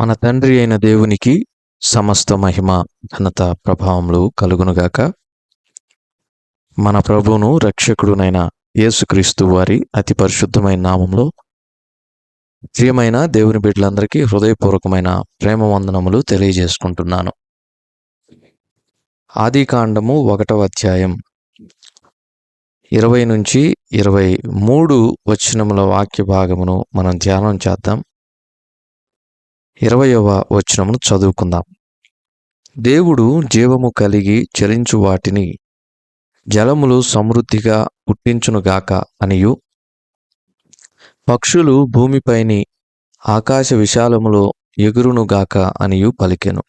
మన తండ్రి అయిన దేవునికి సమస్త మహిమ ఘనత ప్రభావములు కలుగునుగాక. మన ప్రభువును రక్షకుడునైన యేసుక్రీస్తు వారి అతి పరిశుద్ధమైన నామంలో ప్రియమైన దేవుని బిడ్డలందరికీ హృదయపూర్వకమైన ప్రేమ వందనములు తెలియజేసుకుంటున్నాను. ఆది కాండము ఒకటవ అధ్యాయం ఇరవై నుంచి ఇరవై మూడు వచనముల వాక్య భాగమును మనం ధ్యానం చేద్దాం. ఇరవయవ వచనమును చదువుకుందాం. దేవుడు జీవము కలిగి చరించు వాటిని జలములు సమృద్ధిగా పుట్టించునుగాక అనియు. పక్షులు భూమిపైని ఆకాశ విశాలములో ఎగురునుగాక అనియు పలికెను.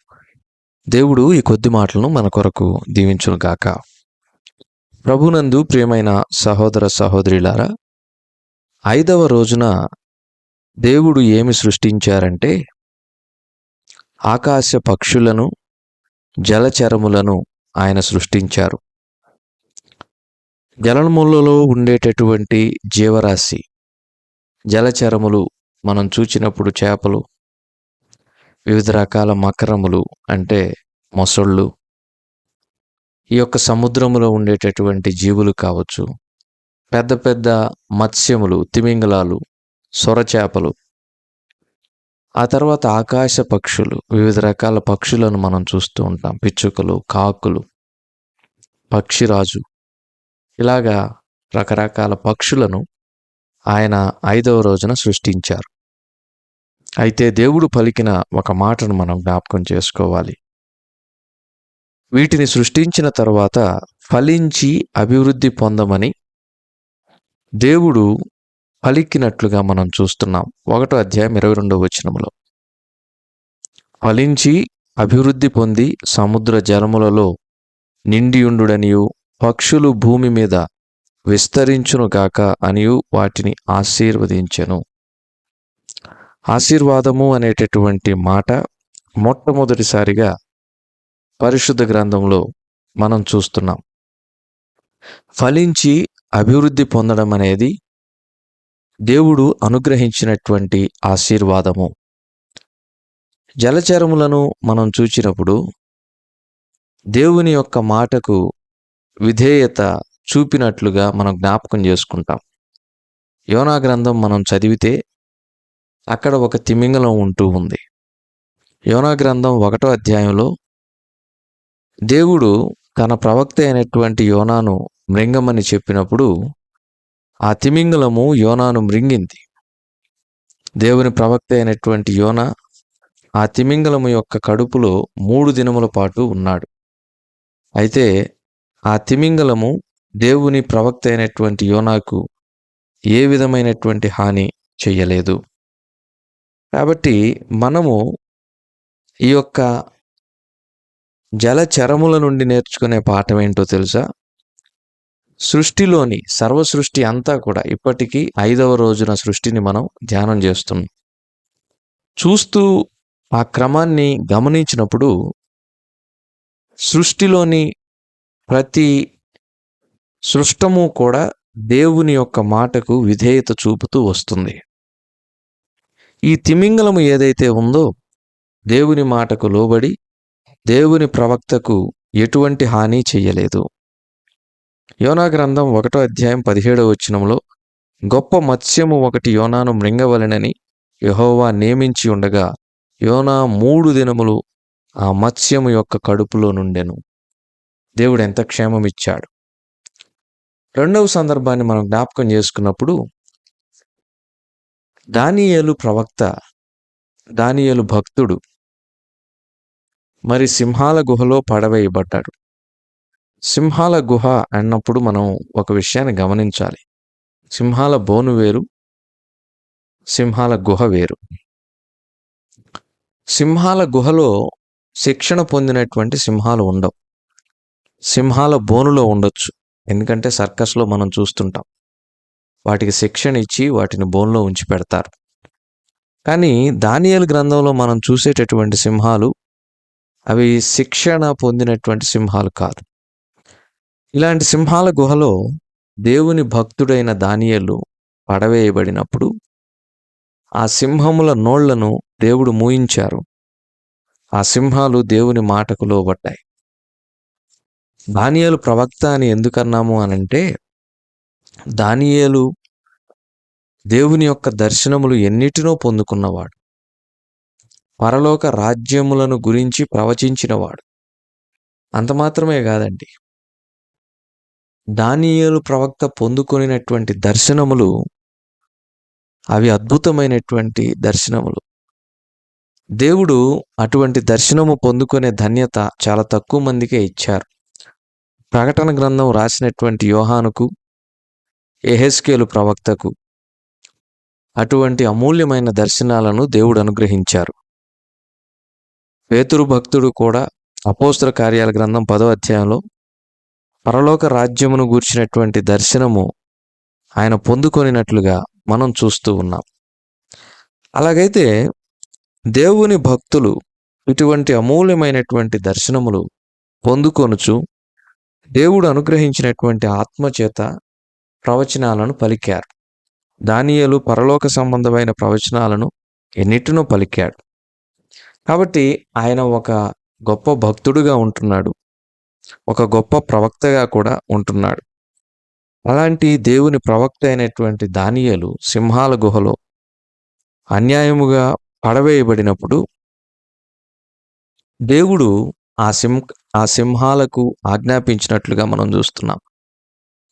దేవుడు ఈ కొద్ది మాటలను మన కొరకు దీవించునుగాక ప్రభునందు ప్రియమైన సహోదర సహోదరులారా ఐదవ రోజున దేవుడు ఏమి సృష్టించారంటే ఆకాశ పక్షులను జలచరములను ఆయన సృష్టించారు. జలములలో ఉండేటటువంటి జీవరాశి జలచరములు మనం చూచినప్పుడు చేపలు వివిధ రకాల మకరములు అంటే మొసళ్ళు ఈ యొక్క సముద్రములో ఉండేటటువంటి జీవులు కావచ్చు పెద్ద పెద్ద మత్స్యములు తిమింగలాలు సొరచేపలు ఆ తర్వాత ఆకాశ పక్షులు వివిధ రకాల పక్షులను మనం చూస్తూ ఉంటాం. పిచ్చుకలు కాకులు పక్షిరాజు. ఇలాగా రకరకాల పక్షులను ఆయన ఐదవ రోజున సృష్టించారు. అయితే దేవుడు పలికిన ఒక మాటను మనం జ్ఞాపకం చేసుకోవాలి. వీటిని సృష్టించిన తర్వాత ఫలించి అభివృద్ధి పొందమని దేవుడు పలికినట్లుగా మనం చూస్తున్నాం. ఒకటో అధ్యాయం ఇరవై రెండవ వచనంలో ఫలించి అభివృద్ధి పొంది సముద్ర జలములలో నిండియుండుడనియు పక్షులు భూమి మీద విస్తరించునుగాక అనియు వాటిని ఆశీర్వదించెను. ఆశీర్వాదము అనేటటువంటి మాట మొట్టమొదటిసారిగా పరిశుద్ధ గ్రంథంలో మనం చూస్తున్నాం. ఫలించి అభివృద్ధి పొందడం అనేది దేవుడు అనుగ్రహించినటువంటి ఆశీర్వాదము. జలచరములను మనం చూచినప్పుడు దేవుని యొక్క మాటకు విధేయత చూపినట్లుగా మనం జ్ఞాపకం చేసుకుంటాం. యోనా గ్రంథం మనం చదివితే అక్కడ ఒక తిమింగలం ఉంటూ ఉంది. యోనా గ్రంథం ఒకటో అధ్యాయంలో దేవుడు తన ప్రవక్త అయినటువంటి యోనాను మృంగమని చెప్పినప్పుడు ఆ తిమింగలము యోనాను మృంగింది. దేవుని ప్రవక్త అయినటువంటి యోన ఆ తిమింగలము యొక్క కడుపులో మూడు దినముల పాటు ఉన్నాడు. అయితే ఆ తిమింగలము దేవుని ప్రవక్త అయినటువంటి యోనాకు ఏ విధమైనటువంటి హాని చెయ్యలేదు. కాబట్టి మనము ఈ యొక్క జలచరముల నుండి నేర్చుకునే పాఠం ఏంటో తెలుసా? సృష్టిలోని సర్వ సృష్టి అంతా కూడా ఇప్పటికీ ఐదవ రోజున సృష్టిని మనం ధ్యానం చేస్తున్నాం. చూస్తూ ఆ క్రమాన్ని గమనించినప్పుడు సృష్టిలోని ప్రతి సృష్టము కూడా దేవుని యొక్క మాటకు విధేయత చూపుతూ వస్తుంది. ఈ తిమింగలము ఏదైతే ఉందో దేవుని మాటకు లోబడి దేవుని ప్రవక్తకు ఎటువంటి హాని చెయ్యలేదు యోనా గ్రంథం ఒకటో అధ్యాయం పదిహేడవ వచనంలో గొప్ప మత్స్యము ఒకటి యోనాను మృంగవలెనని యహోవా నియమించి ఉండగా యోనా మూడు దినములు ఆ మత్స్యము యొక్క కడుపులో నుండెను. దేవుడు ఎంత క్షేమం ఇచ్చాడు రెండవ సందర్భాన్ని మనం జ్ఞాపకం చేసుకున్నప్పుడు దానియేలు ప్రవక్త దానియేలు భక్తుడు మరి సింహాల గుహలో పడవేయబడ్డాడు. సింహాల గుహ అన్నప్పుడు మనం ఒక విషయాన్ని గమనించాలి. సింహాల బోను వేరు సింహాల గుహ వేరు. సింహాల గుహలో శిక్షణ పొందినటువంటి సింహాలు ఉండవు. సింహాల బోనులో ఉండొచ్చు. ఎందుకంటే సర్కస్లో మనం చూస్తుంటాం. వాటికి శిక్షణ ఇచ్చి వాటిని బోన్లో ఉంచి పెడతారు. కానీ దానియల్ గ్రంథంలో మనం చూసేటటువంటి సింహాలు అవి శిక్షణ పొందినటువంటి సింహాలు కాదు. ఇలాంటి సింహాల గుహలో దేవుని భక్తుడైన దానియలు పడవేయబడినప్పుడు ఆ సింహముల నోళ్ళను దేవుడు మూయించారు. ఆ సింహాలు దేవుని మాటకు లోబడ్డాయి. దానియేలు ప్రవక్త అని ఎందుకన్నాము అనంటే దానియేలు దేవుని యొక్క దర్శనములు ఎన్నిటినో పొందుకున్నవాడు. పరలోక రాజ్యములను గురించి ప్రవచించినవాడు. అంత మాత్రమే కాదండి. దానియేలు ప్రవక్త పొందుకొనినటువంటి దర్శనములు అవి అద్భుతమైనటువంటి దర్శనములు. దేవుడు అటువంటి దర్శనము పొందుకునే ధన్యత చాలా తక్కువ మందికే ఇచ్చారు. ప్రకటన గ్రంథం రాసినటువంటి యోహానుకు ఎహెస్కేలు ప్రవక్తకు అటువంటి అమూల్యమైన దర్శనాలను దేవుడు అనుగ్రహించారు. పేతురు భక్తుడు కూడా అపోస్త్ర కార్యాల గ్రంథం పదో అధ్యాయంలో పరలోక రాజ్యమును గూర్చినటువంటి దర్శనము ఆయన పొందుకొనినట్లుగా మనం చూస్తూ ఉన్నాం. అలాగైతే దేవుని భక్తులు ఇటువంటి అమూల్యమైనటువంటి దర్శనములు పొందుకొనుచు దేవుడు అనుగ్రహించినటువంటి ఆత్మచేత ప్రవచనాలను పలికారు. దానియలు పరలోక సంబంధమైన ప్రవచనాలను ఎన్నిటినో పలికాడు. కాబట్టి ఆయన ఒక గొప్ప భక్తుడుగా ఉంటున్నాడు. ఒక గొప్ప ప్రవక్తగా కూడా ఉంటున్నాడు. అలాంటి దేవుని ప్రవక్త అయినటువంటి దానియలు సింహాల గుహలో అన్యాయముగా పడవేయబడినప్పుడు దేవుడు ఆ సింహ ఆ సింహాలకు ఆజ్ఞాపించినట్లుగా మనం చూస్తున్నాం.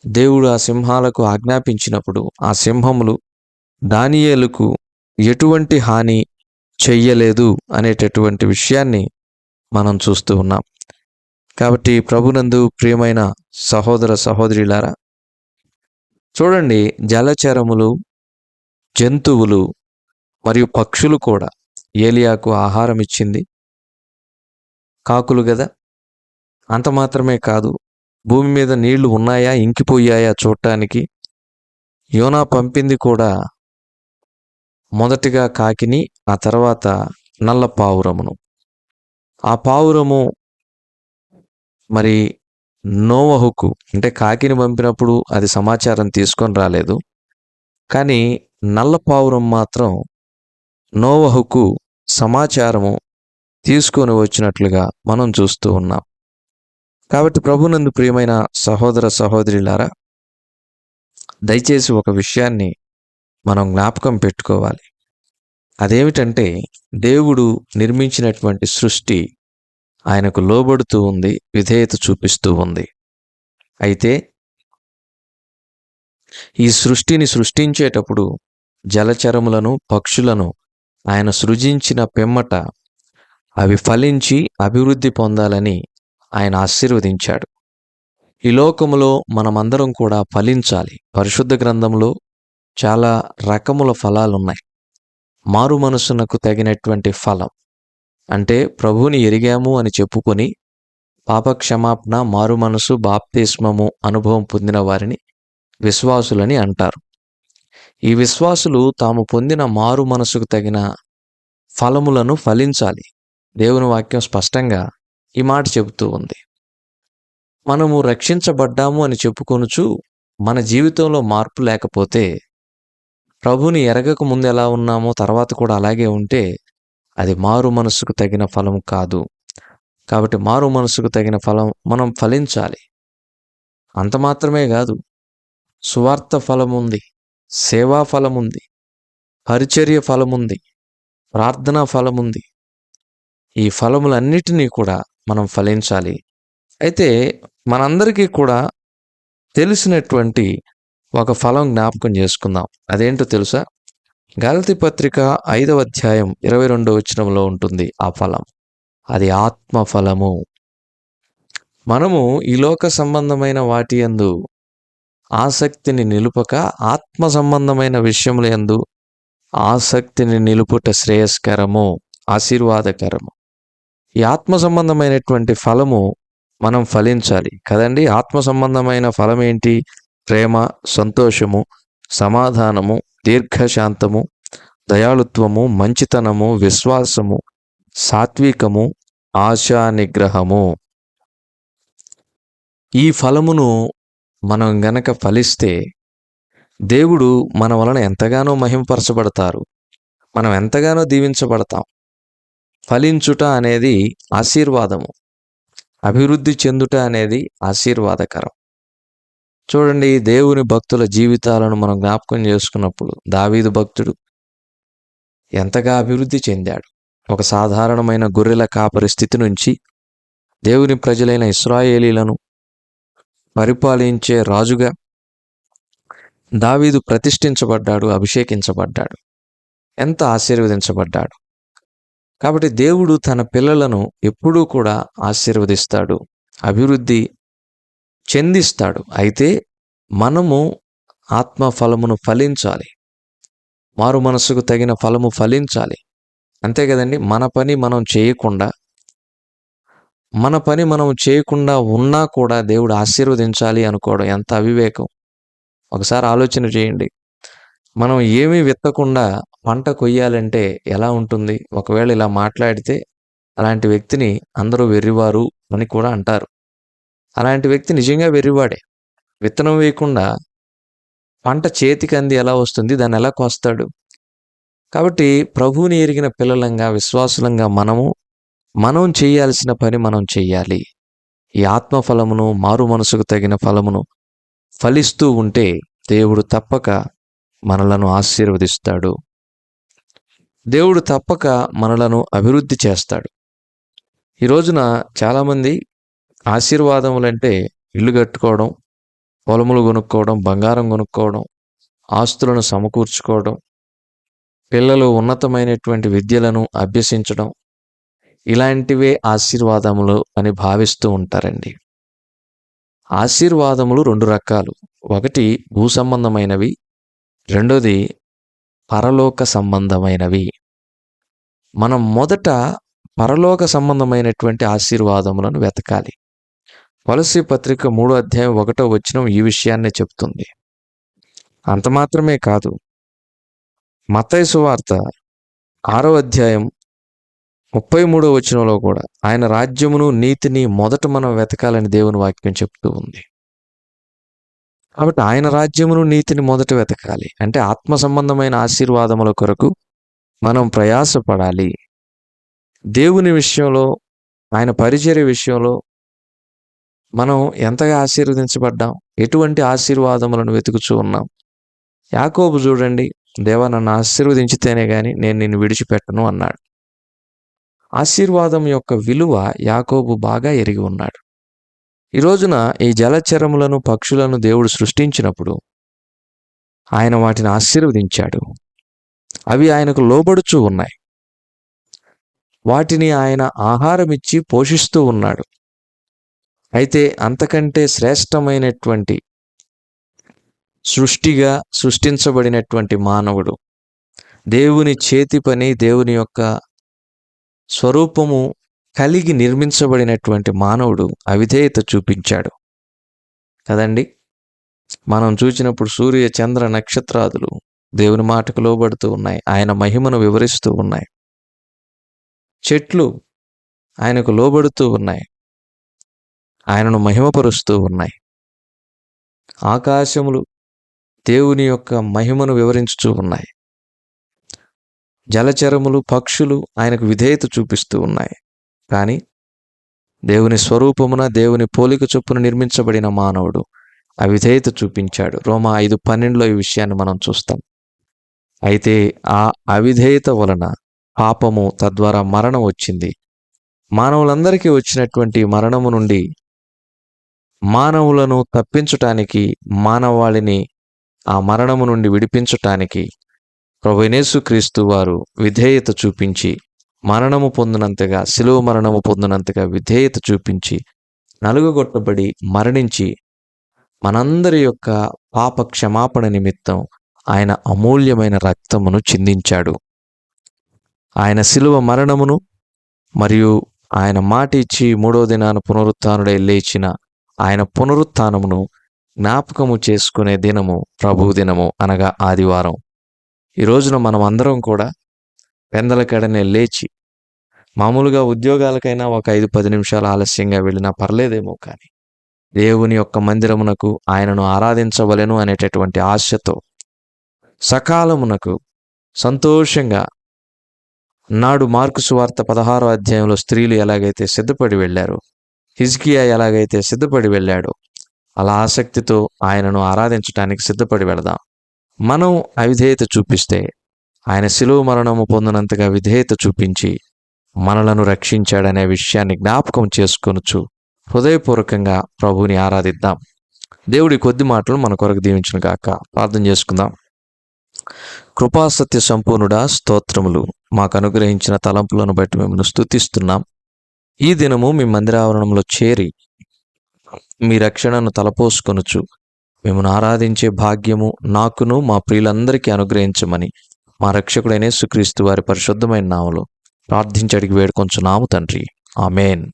దేవుడు ఆ సింహాలకు ఆజ్ఞాపించినప్పుడు ఆ సింహములు దానియేలుకు ఎటువంటి హాని చెయ్యలేదు అనేటటువంటి విషయాన్ని మనం చూస్తూ ఉన్నాం. కాబట్టి ప్రభునందు ప్రియమైన సహోదర సహోదరిలారా చూడండి జలచరములు జంతువులు మరియు పక్షులు కూడా ఏలియాకు ఆహారం ఇచ్చింది. కాకులు కదా అంత మాత్రమే కాదు భూమి మీద నీళ్ళు ఉన్నాయా ఇంకిపోయాయా చూడటానికి? యోనా పంపింది కూడా మొదటిగా కాకిని ఆ తర్వాత నల్ల పావురమును. ఆ పావురము మరి నోవహుకు అంటే కాకిని పంపినప్పుడు అది సమాచారం తీసుకొని రాలేదు. కానీ నల్ల పావురం మాత్రం నోవహుకు సమాచారము తీసుకొని వచ్చినట్లుగా మనం చూస్తూ ఉన్నాం. కాబట్టి ప్రభునందు ప్రియమైన సహోదర సహోదరులారా దయచేసి ఒక విషయాన్ని మనం జ్ఞాపకం పెట్టుకోవాలి. అదేమిటంటే దేవుడు నిర్మించినటువంటి సృష్టి ఆయనకు లోబడుతూ ఉంది విధేయత చూపిస్తూ ఉంది. అయితే ఈ సృష్టిని సృష్టించేటప్పుడు జలచరములను పక్షులను ఆయన సృజించిన పిమ్మట అవి ఫలించి అభివృద్ధి పొందాలని ఆయన ఆశీర్వదించాడు. ఈ లోకములో మనమందరం కూడా ఫలించాలి. పరిశుద్ధ గ్రంథంలో చాలా రకముల ఫలాలున్నాయి. మారు మనసునకు తగినటువంటి ఫలం. అంటే ప్రభువుని ఎరిగాము అని చెప్పుకొని పాపక్షమాపణ మారు మనసు బాప్తిస్మము అనుభవం పొందిన వారిని విశ్వాసులని అంటారు. ఈ విశ్వాసులు తాము పొందిన మారు మనసుకు తగిన ఫలములను ఫలించాలి. దేవుని వాక్యం స్పష్టంగా ఈ మాట చెబుతూ ఉంది. మనము రక్షించబడ్డాము అని చెప్పుకొనుచు మన జీవితంలో మార్పు లేకపోతే ప్రభుని ఎరగక ముందు ఎలా ఉన్నామో తర్వాత కూడా అలాగే ఉంటే అది మారు మనసుకు తగిన ఫలం కాదు. కాబట్టి మారు మనసుకు తగిన ఫలం మనం ఫలించాలి. అంత మాత్రమే కాదు. సువార్త ఫలం ఉంది సేవా ఫలం ఉంది పరిచర్య ఫలం ఉంది ప్రార్థనా ఫలం ఉంది ఈ ఫలములన్నిటినీ కూడా మనం ఫలించాలి. అయితే మనందరికీ కూడా తెలిసినటువంటి ఒక ఫలం జ్ఞాపకం చేసుకుందాం. అదేంటో తెలుసా? గలతి పత్రిక ఐదవ అధ్యాయం ఇరవై రెండవ వచనంలో ఉంటుంది ఆ ఫలం. అది ఆత్మ ఫలము మనము ఈ లోక సంబంధమైన వాటి యందు ఆసక్తిని నిలుపక ఆత్మ సంబంధమైన విషయముల యందు ఆసక్తిని నిలుపుట శ్రేయస్కరము ఆశీర్వాదకరము. ఈ ఆత్మ సంబంధమైనటువంటి ఫలము మనం ఫలించాలి కదండి. ఆత్మ సంబంధమైన ఫలం ఏంటి ప్రేమ సంతోషము సమాధానము దీర్ఘశాంతము దయాళుత్వము మంచితనము విశ్వాసము సాత్వికము ఆశా నిగ్రహము ఈ ఫలమును మనం గనక ఫలిస్తే దేవుడు మన వలన ఎంతగానో మహింపరచబడతారు. మనం ఎంతగానో దీవించబడతాం. ఫలించుట అనేది ఆశీర్వాదము. అభివృద్ధి చెందుట అనేది ఆశీర్వాదకరం. చూడండి దేవుని భక్తుల జీవితాలను మనం జ్ఞాపకం చేసుకున్నప్పుడు దావీదు భక్తుడు ఎంతగా అభివృద్ధి చెందాడు. ఒక సాధారణమైన గొర్రెల కాపరి స్థితి నుంచి దేవుని ప్రజలైన ఇస్రాయేలీలను పరిపాలించే రాజుగా దావీదు ప్రతిష్ఠించబడ్డాడు అభిషేకించబడ్డాడు ఎంత ఆశీర్వదించబడ్డాడు. కాబట్టి దేవుడు తన పిల్లలను ఎప్పుడూ కూడా ఆశీర్వదిస్తాడు. అభివృద్ధి చెందిస్తాడు అయితే మనము ఆత్మ ఫలమును ఫలించాలి. మారు మనసుకు తగిన ఫలము ఫలించాలి. అంతే కదండి? మన పని మనం చేయకుండా మన పని మనం చేయకుండా ఉన్నా కూడా దేవుడు ఆశీర్వదించాలి అనుకోవడం ఎంత అవివేకం. ఒకసారి ఆలోచన చేయండి. మనం ఏమీ విత్తకుండా పంట కొయ్యాలంటే ఎలా ఉంటుంది? ఒకవేళ ఇలా మాట్లాడితే అలాంటి వ్యక్తిని అందరూ వెర్రివారు అని కూడా అంటారు. అలాంటి వ్యక్తి నిజంగా వెర్రివాడే. విత్తనం వేయకుండా పంట చేతికి అంది ఎలా వస్తుంది? దాన్ని ఎలా కోస్తాడు? కాబట్టి ప్రభువుని ఎరిగిన పిల్లలంగా విశ్వాసులంగా మనము మనం చేయాల్సిన పని మనం చెయ్యాలి ఈ ఆత్మ ఫలమును మారు మనసుకు తగిన ఫలమును ఫలిస్తూ ఉంటే దేవుడు తప్పక మనలను ఆశీర్వదిస్తాడు. దేవుడు తప్పక మనలను అభివృద్ధి చేస్తాడు. ఈ రోజున చాలామంది ఆశీర్వాదములంటే ఇల్లు కట్టుకోవడం పొలములు కొనుక్కోవడం బంగారం కొనుక్కోవడం ఆస్తులను సమకూర్చుకోవడం పిల్లలు ఉన్నతమైనటువంటి విద్యలను అభ్యసించడం ఇలాంటివే ఆశీర్వాదములు అని భావిస్తూ ఉంటారండి. ఆశీర్వాదములు రెండు రకాలు. ఒకటి భూ సంబంధమైనవి రెండోది పరలోక సంబంధమైనవి. మనం మొదట పరలోక సంబంధమైనటువంటి ఆశీర్వాదములను వెతకాలి. వలసి పత్రిక మూడో అధ్యాయం ఒకటో వచ్చినం ఈ విషయాన్నే చెప్తుంది. అంత మాత్రమే కాదు. మతైసు వార్త ఆరో అధ్యాయం ముప్పై మూడో వచనంలో కూడా ఆయన రాజ్యమును నీతిని మొదట మనం వెతకాలని దేవుని వాక్యం చెప్తూ ఉంది. కాబట్టి ఆయన రాజ్యమును నీతిని మొదట వెతకాలి. అంటే ఆత్మ సంబంధమైన ఆశీర్వాదముల కొరకు మనం ప్రయాసపడాలి. దేవుని విషయంలో ఆయన పరిచర్య విషయంలో మనం ఎంతగా ఆశీర్వదించబడ్డాం? ఎటువంటి ఆశీర్వాదములను వెతుకుచూ ఉన్నాం? యాకోబు చూడండి దేవా నన్ను ఆశీర్వదించితేనే కానీ నేను నిన్ను విడిచిపెట్టను అన్నాడు. ఆశీర్వాదం యొక్క విలువ యాకోబు బాగా ఎరిగి ఉన్నాడు. ఈ రోజున ఈ జలచరములను పక్షులను దేవుడు సృష్టించినప్పుడు ఆయన వాటిని ఆశీర్వదించాడు. అవి ఆయనకు లోబడుచూ ఉన్నాయి. వాటిని ఆయన ఆహారం ఇచ్చి పోషిస్తూ ఉన్నాడు. అయితే అంతకంటే శ్రేష్టమైనటువంటి సృష్టిగా సృష్టించబడినటువంటి మానవుడు. దేవుని చేతి పని దేవుని యొక్క స్వరూపము కలిగి నిర్మించబడినటువంటి మానవుడు అవిధేయత చూపించాడు. కదండి? మనం చూసినప్పుడు సూర్య చంద్ర నక్షత్రాదులు దేవుని మాటకు లోబడుతూ ఉన్నాయి. ఆయన మహిమను వివరిస్తూ ఉన్నాయి. చెట్లు ఆయనకు లోబడుతూ ఉన్నాయి. ఆయనను మహిమపరుస్తూ ఉన్నాయి. ఆకాశములు దేవుని యొక్క మహిమను వివరించుతూ ఉన్నాయి. జలచరములు పక్షులు ఆయనకు విధేయత చూపిస్తూ ఉన్నాయి. కానీ దేవుని స్వరూపమున దేవుని పోలిక చొప్పున నిర్మించబడిన మానవుడు అవిధేయత చూపించాడు. రోమా ఐదు పన్నెండులో ఈ విషయాన్ని మనం చూస్తాం. అయితే ఆ అవిధేయత వలన పాపము తద్వారా మరణం వచ్చింది. మానవులందరికీ వచ్చినటువంటి మరణము నుండి మానవులను తప్పించటానికి మానవాళిని ఆ మరణము నుండి విడిపించటానికి క్రీస్తు వారు విధేయత చూపించి మరణము పొందినంతగా శిలువ మరణము పొందినంతగా విధేయత చూపించి నలుగుగొట్టబడి మరణించి మనందరి యొక్క పాప క్షమాపణ నిమిత్తం ఆయన అమూల్యమైన రక్తమును చిందించాడు. ఆయన శిలువ మరణమును మరియు ఆయన మాట ఇచ్చి మూడో దినాన పునరుత్డై లేచిన ఆయన పునరుత్నమును జ్ఞాపకము చేసుకునే దినము ప్రభు దినము అనగా ఆదివారం. ఈ రోజున మనం అందరం కూడా పెందలకడనే లేచి మామూలుగా ఉద్యోగాలకైనా ఒక ఐదు పది నిమిషాలు ఆలస్యంగా వెళ్ళినా పర్లేదేమో కానీ దేవుని యొక్క మందిరమునకు ఆయనను ఆరాధించవలెను అనేటటువంటి ఆశతో సకాలమునకు సంతోషంగా నాడు మార్కు సువార్త పదహారో అధ్యాయంలో స్త్రీలు ఎలాగైతే సిద్ధపడి వెళ్ళారో హిజ్కియా ఎలాగైతే సిద్ధపడి వెళ్ళాడో అలా ఆసక్తితో ఆయనను ఆరాధించడానికి సిద్ధపడి వెళదాం. మనం అవిధేయత చూపిస్తే ఆయన శిలువ మరణము పొందినంతగా విధేయత చూపించి మనలను రక్షించాడనే విషయాన్ని జ్ఞాపకం చేసుకొనుచు హృదయపూర్వకంగా ప్రభువుని ఆరాధిద్దాం. దేవుడి కొద్ది మాటలు మన కొరకు దీవించిన కాక ప్రార్థన చేసుకుందాం. కృపాసత్య సంపూర్ణుడా స్తోత్రములు మాకు అనుగ్రహించిన తలంపులను బట్టి మిమ్మల్ని స్తుతిస్తున్నాం. ఈ దినము మీ మందిరావరణంలో చేరి మీ రక్షణను తలపోసుకొనుచు మిమ్మల్ని ఆరాధించే భాగ్యము నాకును మా ప్రియులందరికీ అనుగ్రహించమని మా రక్షకుడైన సుక్రీస్తు వారి పరిశుద్ధమైన నామలో ప్రార్థించడికి వేడుకొంచున్నాము తండ్రి. ఆమెన్.